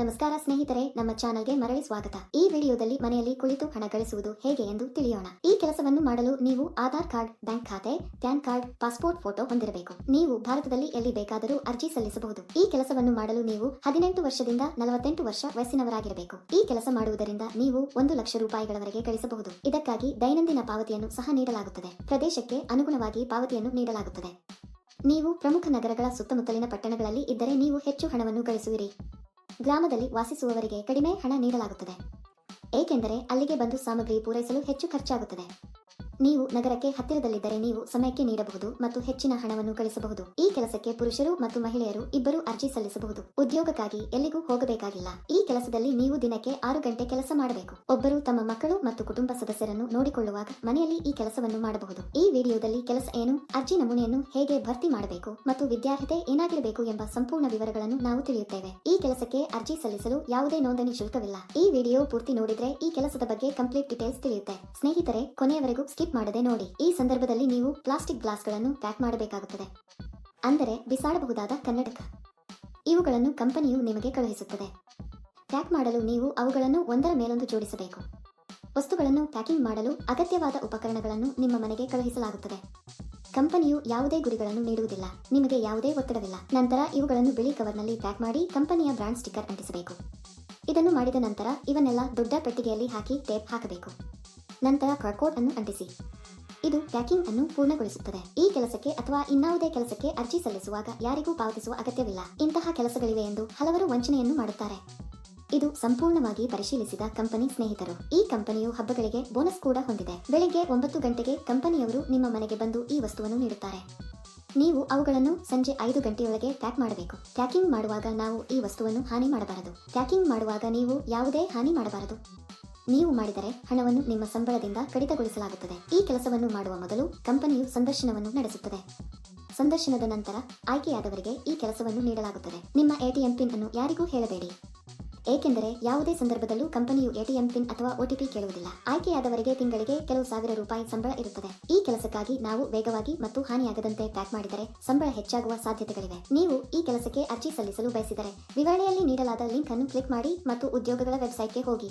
ನಮಸ್ಕಾರ ಸ್ನೇಹಿತರೆ, ನಮ್ಮ ಚಾನಲ್ಗೆ ಮರಳಿ ಸ್ವಾಗತ. ಈ ವಿಡಿಯೋದಲ್ಲಿ ಮನೆಯಲ್ಲಿ ಕುಳಿತು ಹಣ ಗಳಿಸುವುದು ಹೇಗೆ ಎಂದು ತಿಳಿಯೋಣ. ಈ ಕೆಲಸವನ್ನು ಮಾಡಲು ನೀವು ಆಧಾರ್ ಕಾರ್ಡ್, ಬ್ಯಾಂಕ್ ಖಾತೆ, ಪ್ಯಾನ್ ಕಾರ್ಡ್, ಪಾಸ್ಪೋರ್ಟ್ ಫೋಟೋ ಹೊಂದಿರಬೇಕು. ನೀವು ಭಾರತದಲ್ಲಿ ಎಲ್ಲಿ ಬೇಕಾದರೂ ಅರ್ಜಿ ಸಲ್ಲಿಸಬಹುದು. ಈ ಕೆಲಸವನ್ನು ಮಾಡಲು ನೀವು ಹದಿನೆಂಟು ವರ್ಷದಿಂದ ನಲವತ್ತೆಂಟು ವರ್ಷ ವಯಸ್ಸಿನವರಾಗಿರಬೇಕು. ಈ ಕೆಲಸ ಮಾಡುವುದರಿಂದ ನೀವು ಒಂದು ಲಕ್ಷ ರೂಪಾಯಿಗಳವರೆಗೆ ಗಳಿಸಬಹುದು. ಇದಕ್ಕಾಗಿ ದೈನಂದಿನ ಪಾವತಿಯನ್ನು ಸಹ ನೀಡಲಾಗುತ್ತದೆ. ಪ್ರದೇಶಕ್ಕೆ ಅನುಗುಣವಾಗಿ ಪಾವತಿಯನ್ನು ನೀಡಲಾಗುತ್ತದೆ. ನೀವು ಪ್ರಮುಖ ನಗರಗಳ ಸುತ್ತಮುತ್ತಲಿನ ಪಟ್ಟಣಗಳಲ್ಲಿ ಇದ್ದರೆ ನೀವು ಹೆಚ್ಚು ಹಣವನ್ನು ಗಳಿಸುವಿರಿ. ಗ್ರಾಮದಲ್ಲಿ ವಾಸಿಸುವವರಿಗೆ ಕಡಿಮೆ ಹಣ ನೀಡಲಾಗುತ್ತದೆ. ಏಕೆಂದರೆ ಅಲ್ಲಿಗೆ ಬಂದು ಸಾಮಗ್ರಿ ಪೂರೈಸಲು ಹೆಚ್ಚು ಖರ್ಚಾಗುತ್ತದೆ. ನೀವು ನಗರಕ್ಕೆ ಹತ್ತಿರದಲ್ಲಿದ್ದರೆ ನೀವು ಸಮಯಕ್ಕೆ ನೀಡಬಹುದು ಮತ್ತು ಹೆಚ್ಚಿನ ಹಣವನ್ನು ಗಳಿಸಬಹುದು. ಈ ಕೆಲಸಕ್ಕೆ ಪುರುಷರು ಮತ್ತು ಮಹಿಳೆಯರು ಇಬ್ಬರು ಅರ್ಜಿ ಸಲ್ಲಿಸಬಹುದು. ಉದ್ಯೋಗಕ್ಕಾಗಿ ಎಲ್ಲಿಗೂ ಹೋಗಬೇಕಾಗಿಲ್ಲ. ಈ ಕೆಲಸದಲ್ಲಿ ನೀವು ದಿನಕ್ಕೆ ಆರು ಗಂಟೆ ಕೆಲಸ ಮಾಡಬೇಕು. ಒಬ್ಬರು ತಮ್ಮ ಮಕ್ಕಳು ಮತ್ತು ಕುಟುಂಬ ಸದಸ್ಯರನ್ನು ನೋಡಿಕೊಳ್ಳುವಾಗ ಮನೆಯಲ್ಲಿ ಈ ಕೆಲಸವನ್ನು ಮಾಡಬಹುದು. ಈ ವಿಡಿಯೋದಲ್ಲಿ ಕೆಲಸ ಏನು, ಅರ್ಜಿ ನಮೂನೆಯನ್ನು ಹೇಗೆ ಭರ್ತಿ ಮಾಡಬೇಕು ಮತ್ತು ವಿದ್ಯಾರ್ಹತೆ ಏನಾಗಿರಬೇಕು ಎಂಬ ಸಂಪೂರ್ಣ ವಿವರಗಳನ್ನು ನಾವು ತಿಳಿಯುತ್ತೇವೆ. ಈ ಕೆಲಸಕ್ಕೆ ಅರ್ಜಿ ಸಲ್ಲಿಸಲು ಯಾವುದೇ ನೋಂದಣಿ ಶುಲ್ಕವಿಲ್ಲ. ಈ ವಿಡಿಯೋ ಪೂರ್ತಿ ನೋಡಿದ್ರೆ ಈ ಕೆಲಸದ ಬಗ್ಗೆ ಕಂಪ್ಲೀಟ್ ಡೀಟೇಲ್ಸ್ ತಿಳಿಯುತ್ತೆ. ಸ್ನೇಹಿತರೆ, ಕೊನೆಯವರೆಗೂ ಸ್ಕಿಪ್ ಮಾಡದೆ ನೋಡಿ. ಈ ಸಂದರ್ಭದಲ್ಲಿ ನೀವು ಪ್ಲಾಸ್ಟಿಕ್ ಗ್ಲಾಸ್ಗಳನ್ನು ಪ್ಯಾಕ್ ಮಾಡಬೇಕಾಗುತ್ತದೆ. ಅಂದರೆ ಬಿಸಾಡಬಹುದಾದ ಕನ್ನಡಕ. ಇವುಗಳನ್ನು ಕಂಪನಿಯು ನಿಮಗೆ ಕಳುಹಿಸುತ್ತದೆ. ಪ್ಯಾಕ್ ಮಾಡಲು ನೀವು ಅವುಗಳನ್ನು ಒಂದರ ಮೇಲೊಂದು ಜೋಡಿಸಬೇಕು. ವಸ್ತುಗಳನ್ನು ಪ್ಯಾಕಿಂಗ್ ಮಾಡಲು ಅಗತ್ಯವಾದ ಉಪಕರಣಗಳನ್ನು ನಿಮ್ಮ ಮನೆಗೆ ಕಳುಹಿಸಲಾಗುತ್ತದೆ. ಕಂಪನಿಯು ಯಾವುದೇ ಗುರಿಗಳನ್ನು ನೀಡುವುದಿಲ್ಲ. ನಿಮಗೆ ಯಾವುದೇ ಒತ್ತಡವಿಲ್ಲ. ನಂತರ ಇವುಗಳನ್ನು ಬಿಳಿ ಕವರ್ನಲ್ಲಿ ಪ್ಯಾಕ್ ಮಾಡಿ ಕಂಪನಿಯ ಬ್ರಾಂಡ್ ಸ್ಟಿಕ್ಕರ್ ಅಂಟಿಸಬೇಕು. ಇದನ್ನು ಮಾಡಿದ ನಂತರ ಇವನ್ನೆಲ್ಲ ದೊಡ್ಡ ಪೆಟ್ಟಿಗೆಯಲ್ಲಿ ಹಾಕಿ ಟೇಪ್ ಹಾಕಬೇಕು. ನಂತರ ಕಾರ್ಕೋಡ್ ಅನ್ನು ಅಂಟಿಸಿ. ಇದು ಪ್ಯಾಕಿಂಗ್ ಅನ್ನು ಪೂರ್ಣಗೊಳಿಸುತ್ತದೆ. ಈ ಕೆಲಸಕ್ಕೆ ಅಥವಾ ಇನ್ನಾವುದೇ ಕೆಲಸಕ್ಕೆ ಅರ್ಜಿ ಸಲ್ಲಿಸುವಾಗ ಯಾರಿಗೂ ಪಾವತಿಸುವ ಅಗತ್ಯವಿಲ್ಲ. ಇಂತಹ ಕೆಲಸಗಳಿವೆ ಎಂದು ಹಲವರು ವಂಚನೆಯನ್ನು ಮಾಡುತ್ತಾರೆ. ಇದು ಸಂಪೂರ್ಣವಾಗಿ ಪರಿಶೀಲಿಸಿದ ಕಂಪನಿ ಸ್ನೇಹಿತರು. ಈ ಕಂಪನಿಯು ಹಬ್ಬಗಳಿಗೆ ಬೋನಸ್ ಕೂಡ ಹೊಂದಿದೆ. ಬೆಳಿಗ್ಗೆ ಒಂಬತ್ತು ಗಂಟೆಗೆ ಕಂಪನಿಯವರು ನಿಮ್ಮ ಮನೆಗೆ ಬಂದು ಈ ವಸ್ತುವನ್ನು ನೀಡುತ್ತಾರೆ. ನೀವು ಅವುಗಳನ್ನು ಸಂಜೆ ಐದು ಗಂಟೆಯೊಳಗೆ ಪ್ಯಾಕ್ ಮಾಡಬೇಕು. ಪ್ಯಾಕಿಂಗ್ ಮಾಡುವಾಗ ನಾವು ಈ ವಸ್ತುವನ್ನು ಹಾನಿ ಮಾಡಬಾರದು. ಪ್ಯಾಕಿಂಗ್ ಮಾಡುವಾಗ ನೀವು ಯಾವುದೇ ಹಾನಿ ಮಾಡಬಾರದು. ನೀವು ಮಾಡಿದರೆ ಹಣವನ್ನು ನಿಮ್ಮ ಸಂಬಳದಿಂದ ಕಡಿತಗೊಳಿಸಲಾಗುತ್ತದೆ. ಈ ಕೆಲಸವನ್ನು ಮಾಡುವ ಮೊದಲು ಕಂಪನಿಯು ಸಂದರ್ಶನವನ್ನು ನಡೆಸುತ್ತದೆ. ಸಂದರ್ಶನದ ನಂತರ ಆಯ್ಕೆಯಾದವರಿಗೆ ಈ ಕೆಲಸವನ್ನು ನೀಡಲಾಗುತ್ತದೆ. ನಿಮ್ಮ ಎಟಿಎಂ ಪಿನ್ ಅನ್ನು ಯಾರಿಗೂ ಹೇಳಬೇಡಿ. ಏಕೆಂದರೆ ಯಾವುದೇ ಸಂದರ್ಭದಲ್ಲೂ ಕಂಪನಿಯು ಎಟಿಎಂ ಪಿನ್ ಅಥವಾ ಒಟಿಪಿ ಕೇಳುವುದಿಲ್ಲ. ಆಯ್ಕೆಯಾದವರಿಗೆ ತಿಂಗಳಿಗೆ ಕೆಲವು ಸಾವಿರ ರೂಪಾಯಿ ಸಂಬಳ ಇರುತ್ತದೆ. ಈ ಕೆಲಸಕ್ಕಾಗಿ ನಾವು ವೇಗವಾಗಿ ಮತ್ತು ಹಾನಿಯಾಗದಂತೆ ಪ್ಯಾಕ್ ಮಾಡಿದರೆ ಸಂಬಳ ಹೆಚ್ಚಾಗುವ ಸಾಧ್ಯತೆಗಳಿವೆ. ನೀವು ಈ ಕೆಲಸಕ್ಕೆ ಅರ್ಜಿ ಸಲ್ಲಿಸಲು ಬಯಸಿದರೆ ವಿವರಣೆಯಲ್ಲಿ ನೀಡಲಾದ ಲಿಂಕ್ ಅನ್ನು ಕ್ಲಿಕ್ ಮಾಡಿ ಮತ್ತು ಉದ್ಯೋಗಗಳ ವೆಬ್ಸೈಟ್ಗೆ ಹೋಗಿ.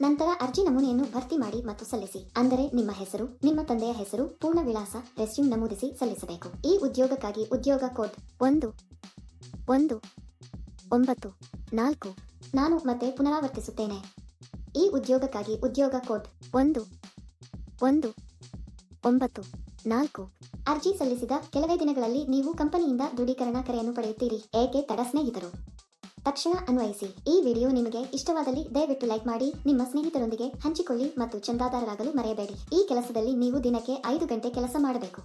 ನಂತರ ಅರ್ಜಿ ನಮೂನೆಯನ್ನು ಭರ್ತಿ ಮಾಡಿ ಮತ್ತು ಸಲ್ಲಿಸಿ. ಅಂದರೆ ನಿಮ್ಮ ಹೆಸರು, ನಿಮ್ಮ ತಂದೆಯ ಹೆಸರು, ಪೂರ್ಣ ವಿಳಾಸ, ರೆಸ್ಯೂಮ್ ನಮೂದಿಸಿ ಸಲ್ಲಿಸಬೇಕು. ಈ ಉದ್ಯೋಗಕ್ಕಾಗಿ ಉದ್ಯೋಗ ಕೋಡ್ ಒಂದು ಒಂದು, ಒಂಬತ್ತು, ನಾಲ್ಕು, ನಾನು ಮತ್ತೆ ಪುನರಾವರ್ತಿಸುತ್ತೇನೆ. ಈ ಉದ್ಯೋಗಕ್ಕಾಗಿ ಉದ್ಯೋಗ ಕೋಡ್ ಒಂದು ಒಂದು, ಒಂಬತ್ತು, ನಾಲ್ಕು. ಅರ್ಜಿ ಸಲ್ಲಿಸಿದ ಕೆಲವೇ ದಿನಗಳಲ್ಲಿ ನೀವು ಕಂಪನಿಯಿಂದ ದೃಢೀಕರಣ ಕರೆಯನ್ನು ಪಡೆಯುತ್ತೀರಿ. ಏಕೆ ತಡ ಸ್ನೇಹಿತರು? ತಕ್ಷಣ ಅನ್ವಯಿಸಿ, ಈ ವಿಡಿಯೋ ನಿಮಗೆ ಇಷ್ಟವಾದಲ್ಲಿ ದಯವಿಟ್ಟು ಲೈಕ್ ಮಾಡಿ, ನಿಮ್ಮ ಸ್ನೇಹಿತರೊಂದಿಗೆ ಹಂಚಿಕೊಳ್ಳಿ ಮತ್ತು ಚಂದಾದಾರರಾಗಲು ಮರೆಯಬೇಡಿ. ಈ ಕೆಲಸದಲ್ಲಿ ನೀವು ದಿನಕ್ಕೆ ಐದು ಗಂಟೆ ಕೆಲಸ ಮಾಡಬೇಕು.